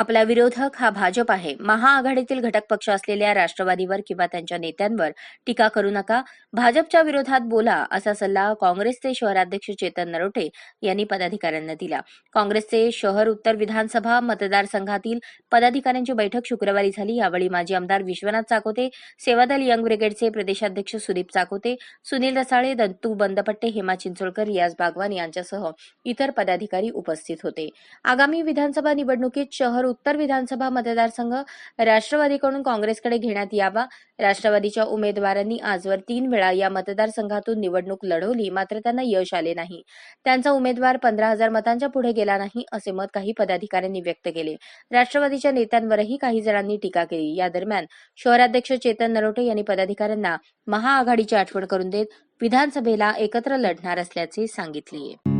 आपला विरोधक हा भाजप आहे. महाआघाडीतील घटक पक्ष असलेल्या राष्ट्रवादीवर किंवा त्यांच्या नेत्यांवर टीका करू नका. भाजपच्या विरोधात बोला असा सल्ला काँग्रेसचे शहराध्यक्ष चेतन नरोटे यांनी पदाधिकाऱ्यांना दिला. काँग्रेसचे शहर उत्तर विधानसभा मतदारसंघातील पदाधिकाऱ्यांची बैठक शुक्रवारी झाली. यावेळी माजी आमदार विश्वनाथ चाकोते सेवादल यंग ब्रिगेडचे प्रदेशाध्यक्ष सुदीप चाकोते सुनील रसाळे दत्तू बंदपट्टे हेमा चिंचोळकर रियाज बागवान यांच्यासह इतर पदाधिकारी उपस्थित होते. आगामी विधानसभा निवडणुकीत शहर उत्तर विधानसभा मतदारसंघ राष्ट्रवादीकडून काँग्रेसकडे घेण्यात यावा. राष्ट्रवादीच्या उमेदवारांनी आजवर तीन वेळा या मतदारसंघातून निवडणूक लढवली मात्र त्यांना यश आले नाही. त्यांचा उमेदवार पंधरा हजार मतांच्या पुढे गेला नाही असे मत काही पदाधिकाऱ्यांनी व्यक्त केले. राष्ट्रवादीच्या नेत्यांवरही काही जणांनी टीका केली. या दरम्यान शहराध्यक्ष चेतन नरोटे यांनी पदाधिकाऱ्यांना महाआघाडीची आठवण करून देत विधानसभेला एकत्र लढणार असल्याचे सांगितले.